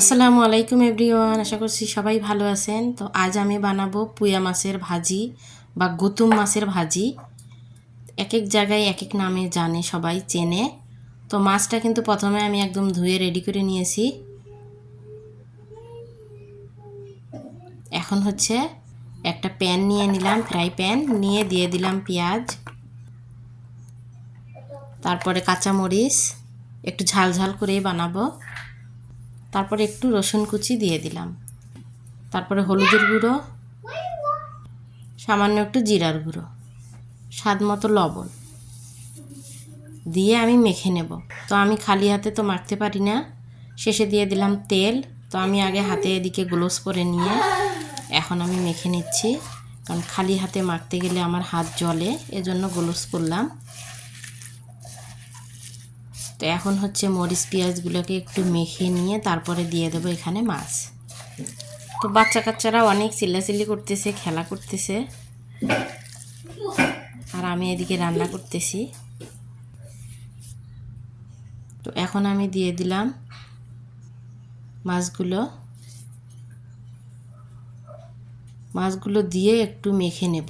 আসসালামু আলাইকুম এভরিওয়ান, আশা করছি সবাই ভালো আছেন। তো আজ আমি বানাবো পুয়া মাছের ভাজি বা গুতুম মাছের ভাজি। এক এক জায়গায় এক এক নামে জানে সবাই, চেনে। তো মাছটা কিন্তু প্রথমে আমি একদম ধুয়ে রেডি করে নিয়েছি। এখন হচ্ছে একটা প্যান নিয়ে নিলাম ফ্রাই প্যান নিয়ে দিয়ে দিলাম পেঁয়াজ। তারপরে কাঁচামরিচ, একটু ঝাল ঝাল করেই বানাবো। তারপরে একটু রসুন কুচি দিয়ে দিলাম। তারপরে হলুদের গুঁড়ো, সামান্য একটু জিরার গুঁড়ো, স্বাদ মতো লবণ দিয়ে আমি মেখে নেব। তো আমি খালি হাতে তো মাখতে পারি না। শেষে দিয়ে দিলাম তেল। তো আমি আগে হাতে এদিকে গ্লোভস পরে নিয়ে এখন আমি মেখে নিচ্ছি। কারণ খালি হাতে মাখতে গেলে আমার হাত জলে এজন্য গ্লোভস পরলাম। তো এখন হচ্ছে মরিচ, পেঁয়াজগুলোকে একটু মেখে নিয়ে তারপরে দিয়ে দেবো এখানে মাছ। তো বাচ্চা কাচ্চারা অনেক চিল্লাচিল্লি করতেছে, খেলা করতেছে। আর আমি এদিকে রান্না করতেছি। তো এখন আমি দিয়ে দিলাম মাছগুলো। মাছগুলো দিয়ে একটু মেখে নেব।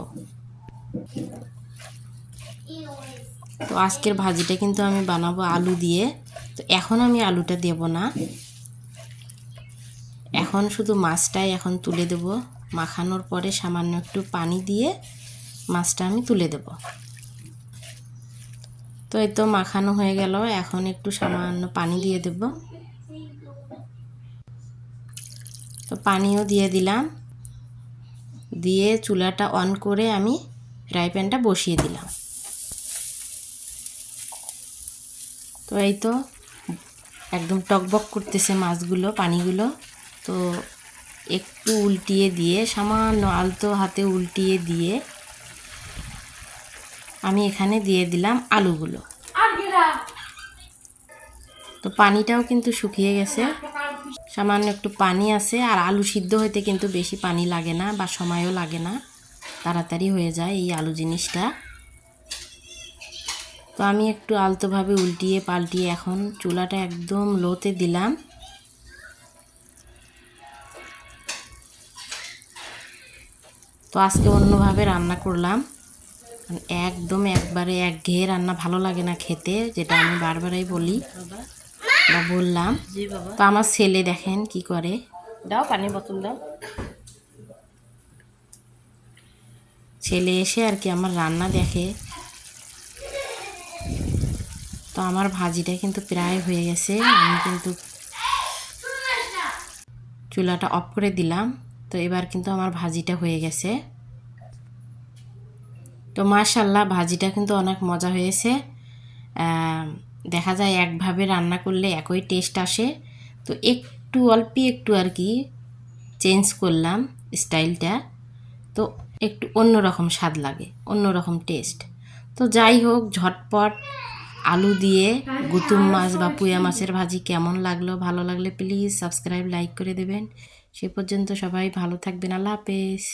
তো আজকের ভাজিটা কিন্তু আমি বানাবো আলু দিয়ে। তো এখন আমি আলুটা দেব না। এখন শুধু মাছটাই এখন তুলে দেব। মাখানোর পরে সামান্য একটু পানি দিয়ে মাছটা আমি তুলে দেব। তো এই তো মাখানো হয়ে গেল। এখন একটু সামান্য পানি দিয়ে দেব। তো পানিও দিয়ে দিলাম। দিয়ে চুলাটা অন করে আমি ফ্রাই প্যানটা বসিয়ে দিলাম। তো এই তো একদম টকবক করতেছে মাছগুলো পানিগুলো। তো একটু উল্টিয়ে দিয়ে সামান্য আলতো হাতে উল্টিয়ে দিয়ে আমি এখানে দিয়ে দিলাম আলুগুলো। তো পানিটাও কিন্তু শুকিয়ে গেছে। সামান্য একটু পানি আছে আর আলু সিদ্ধ হইতে কিন্তু বেশি পানি লাগে না বা সময়ও লাগে না। তাড়াতাড়ি হয়ে যায় এই আলু জিনিসটা। তো আমি একটু আলতোভাবে উল্টিয়ে পাল্টিয়ে এখন চুলাটা একদম লোতে দিলাম। তো আজকে অন্যভাবে রান্না করলাম। একদম একবারে এক ঘেয়ে রান্না ভালো লাগে না খেতে যেটা আমি বারবারই বলি বা বললাম। তো আমার ছেলে দেখেন কি করে। দাও পানির বোতল দাও। ছেলে এসে আর কি আমার রান্না দেখে। তো আমার ভাজিটা কিন্তু প্রায় হয়ে গেছে। আমি কিন্তু চুলাটা অফ করে দিলাম। তো এবার কিন্তু আমার ভাজিটা হয়ে গেছে। তো মাশাল্লাহ ভাজিটা কিন্তু অনেক মজা হয়েছে। দেখা যায় একভাবে রান্না করলে একই টেস্ট আসে। তো একটু অল্পই একটু আর কি চেঞ্জ করলাম স্টাইলটা তো একটু অন্যরকম স্বাদ লাগে, অন্যরকম টেস্ট তো যাই হোক, ঝটপট আলু দিয়ে গুতুম মাছ বা পুয়া মাছের ভাজি কেমন লাগল ভালো লাগলে প্লিজ সাবস্ক্রাইব লাইক করে দেবেন। সে পর্যন্ত সবাই ভালো থাকবেন আল্লাহ হাফেজ।